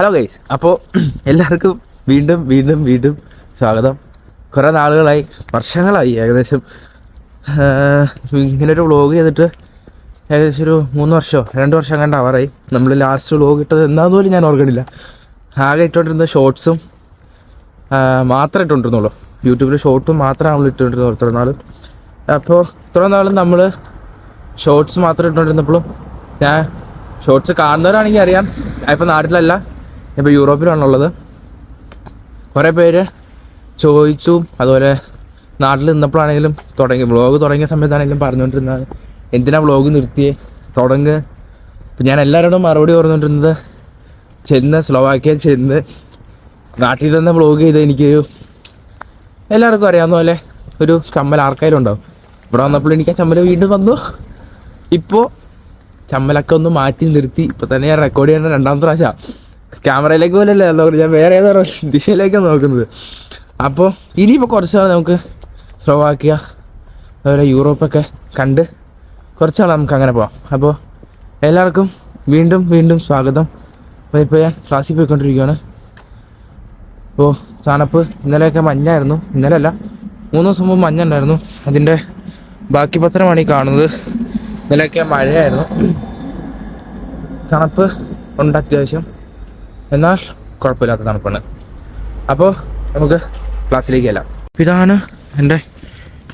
Hello guys അപ്പോൾ എല്ലാവർക്കും വീണ്ടും വീണ്ടും വീണ്ടും സ്വാഗതം. കുറേ നാളുകളായി വർഷങ്ങളായി ഏകദേശം. ഇങ്ങനൊരു വ്ളോഗ് ചെയ്തിട്ട് ഏകദേശം ഒരു മൂന്ന് വർഷമോ രണ്ട് വർഷം കണ്ട അവറായി നമ്മൾ ലാസ്റ്റ് വ്ളോഗ് ഇട്ടത് എന്താന്ന് പോലും ഞാൻ ഓർക്കണില്ല. ആകെ ഇട്ടുകൊണ്ടിരുന്ന ഷോർട്സും മാത്രമേ ഇട്ടുകൊണ്ടിരുന്നുള്ളൂ യൂട്യൂബിൽ ഷോർട്ടും മാത്രമേ നമ്മൾ ഇട്ടുകൊണ്ടിരുന്നുള്ളൂ ഇത്ര നാളും. അപ്പോൾ ഇത്ര നാളും നമ്മൾ ഷോർട്സ് മാത്രം ഇട്ടുകൊണ്ടിരുന്നപ്പോഴും ഞാൻ ഷോർട്സ് കാണുന്നവരാണെങ്കിൽ അറിയാം. ഇപ്പോൾ നാട്ടിലല്ല. ഇപ്പോൾ യൂറോപ്പിലാണുള്ളത്. കുറേ പേര് ചോദിച്ചു. അതുപോലെ നാട്ടിൽ നിന്നപ്പോഴാണെങ്കിലും തുടങ്ങി വ്ളോഗ് തുടങ്ങിയ സമയത്താണെങ്കിലും പറഞ്ഞുകൊണ്ടിരുന്നത് എന്തിനാ വ്ളോഗ് നിർത്തിയേ? തുടങ്ങ്. ഇപ്പം ഞാൻ എല്ലാവരോടും മറുപടി പറഞ്ഞുകൊണ്ടിരുന്നത് ചെന്ന് സ്ലോവാക്കിയ ചെന്ന് നാട്ടിൽ തന്നെ വ്ളോഗ് ചെയ്ത് എനിക്കൊരു എല്ലാവർക്കും അറിയാവുന്ന പോലെ ഒരു ചമ്മൽ ആർക്കായാലും ഉണ്ടാവും. ഇവിടെ വന്നപ്പോൾ എനിക്ക് ആ ചമ്മൽ വീണ്ടും വന്നു. ഇപ്പോൾ ചമ്മലൊക്കെ ഒന്ന് മാറ്റി നിർത്തി. ഇപ്പോൾ തന്നെ ഞാൻ റെക്കോർഡ് ചെയ്യേണ്ട രണ്ടാമത്തെ പ്രാവശ്യം ക്യാമറയിലേക്ക് പോലല്ലേ? നോക്കുന്നത് ഞാൻ വേറെ ഏതോ ദിശയിലേക്കാണ് നോക്കുന്നത്. അപ്പോൾ ഇനിയിപ്പോൾ കുറച്ച് നാൾ നമുക്ക് സ്ലോവാക്കിയ അതുപോലെ യൂറോപ്പൊക്കെ കണ്ട് കുറച്ച് നാൾ നമുക്ക് അങ്ങനെ പോവാം. അപ്പോൾ എല്ലാവർക്കും വീണ്ടും വീണ്ടും സ്വാഗതം. അപ്പോൾ ഇപ്പോൾ ഞാൻ ക്ലാസ്സിൽ പോയിക്കൊണ്ടിരിക്കുകയാണ് ഇപ്പോൾ തണുപ്പ് ഇന്നലെയൊക്കെ മഞ്ഞായിരുന്നു. ഇന്നലെ അല്ല മൂന്ന് ദിവസം മുമ്പ് മഞ്ഞ ഉണ്ടായിരുന്നു അതിന്റെ ബാക്കി പത്രമാണ് ഈ കാണുന്നത്. ഇന്നലെയൊക്കെ മഴയായിരുന്നു. തണുപ്പ് ഉണ്ട് അത്യാവശ്യം. എന്നാൽ കുഴപ്പമില്ലാത്ത തണുപ്പാണ്. അപ്പോൾ നമുക്ക് ക്ലാസ്സിലേക്ക് അല്ല ഇതാണ് എന്റെ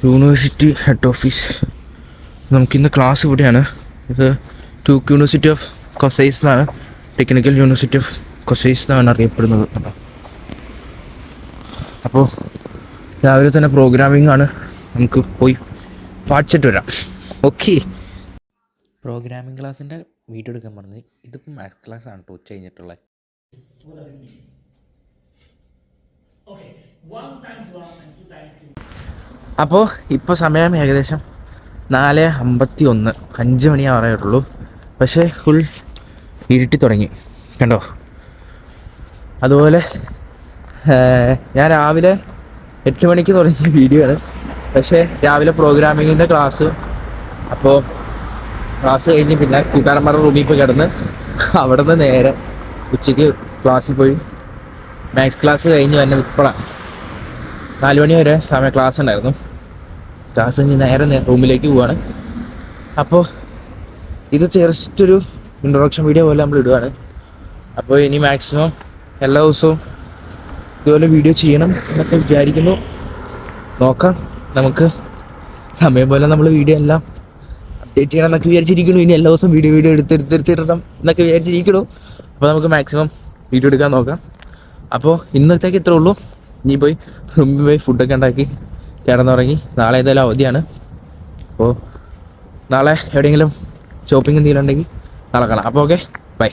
യൂണിവേഴ്സിറ്റി ഹെഡ് ഓഫീസ് നമുക്കിന്ന് ക്ലാസ് ഇവിടെയാണ്. ഇത് ടൂക്ക് യൂണിവേഴ്സിറ്റി ഓഫ് കൊസൈസ് എന്നാണ്. ടെക്നിക്കൽ യൂണിവേഴ്സിറ്റി ഓഫ് കൊസൈസ് എന്നാണ് അറിയപ്പെടുന്നത്. അപ്പോൾ രാവിലെ തന്നെ പ്രോഗ്രാമിംഗ് ആണ്. നമുക്ക് പോയി പാടിച്ചിട്ട് വരാം. ഓക്കെ പ്രോഗ്രാമിംഗ് ക്ലാസ്സിന്റെ വീഡിയോ എടുക്കാൻ പറഞ്ഞ് ഇതിപ്പോൾ maths class and two times two. അപ്പോൾ ഇപ്പോൾ സമയം ഏകദേശം നാല് അമ്പത്തി ഒന്ന് അഞ്ച് മണി പക്ഷേ ഫുൾ ഇരുട്ടി തുടങ്ങി. കണ്ടോ? അതുപോലെ ഞാൻ രാവിലെ എട്ട് മണിക്ക് തുടങ്ങിയ വീഡിയോ ആണ്. പക്ഷേ രാവിലെ പ്രോഗ്രാമിങ്ങിന്റെ ക്ലാസ് അപ്പോൾ ക്ലാസ് കഴിഞ്ഞ് പിന്നെ കൂട്ടുകാരന്മാരുടെ റൂമിൽ പോയി കിടന്ന് അവിടെ നിന്ന് നേരെ ഉച്ചയ്ക്ക് ക്ലാസ്സിൽ പോയി. മാത്സ് ക്ലാസ് കഴിഞ്ഞ് വന്നത് ഇപ്പോഴാണ് നാല് മണി വരെ സമയം ക്ലാസ് ഉണ്ടായിരുന്നു. ക്ലാസ് കഴിഞ്ഞ് നേരെ റൂമിലേക്ക് പോവാണ്. അപ്പോൾ ഇത് ജസ്റ്റ് ഒരു ഇൻട്രൊഡക്ഷൻ വീഡിയോ പോലെ നമ്മൾ ഇടുവാണ്. അപ്പോൾ ഇനി മാക്സിമം എല്ലാ ദിവസവും ഇതുപോലെ വീഡിയോ ചെയ്യണം എന്നൊക്കെ വിചാരിക്കുന്നു. നോക്കാം. നമുക്ക് സമയം പോലെ നമ്മൾ വീഡിയോ എല്ലാം അപ്ഡേറ്റ് ചെയ്യണം എന്നൊക്കെ വിചാരിച്ചിരിക്കുന്നു. ഇനി എല്ലാ ദിവസവും വീഡിയോ വീഡിയോ എടുത്തെടുത്തെടുത്തിടണം എന്നൊക്കെ വിചാരിച്ചിരിക്കണു അപ്പോൾ നമുക്ക് മാക്സിമം വീഡിയോ എടുക്കാൻ നോക്കാം. അപ്പോൾ ഇന്നത്തേക്ക് ഇത്രേ ഉള്ളൂ. ഇനി പോയി റൂമിൽ പോയി ഫുഡൊക്കെ ഉണ്ടാക്കി കിടന്നുറങ്ങി നാളെ ഏതായാലും അവധിയാണ്. അപ്പോൾ നാളെ എവിടെയെങ്കിലും ഷോപ്പിംഗ് എന്തെങ്കിലും ഉണ്ടെങ്കിൽ നാളെ കാണാം. അപ്പോൾ ഓക്കെ ബൈ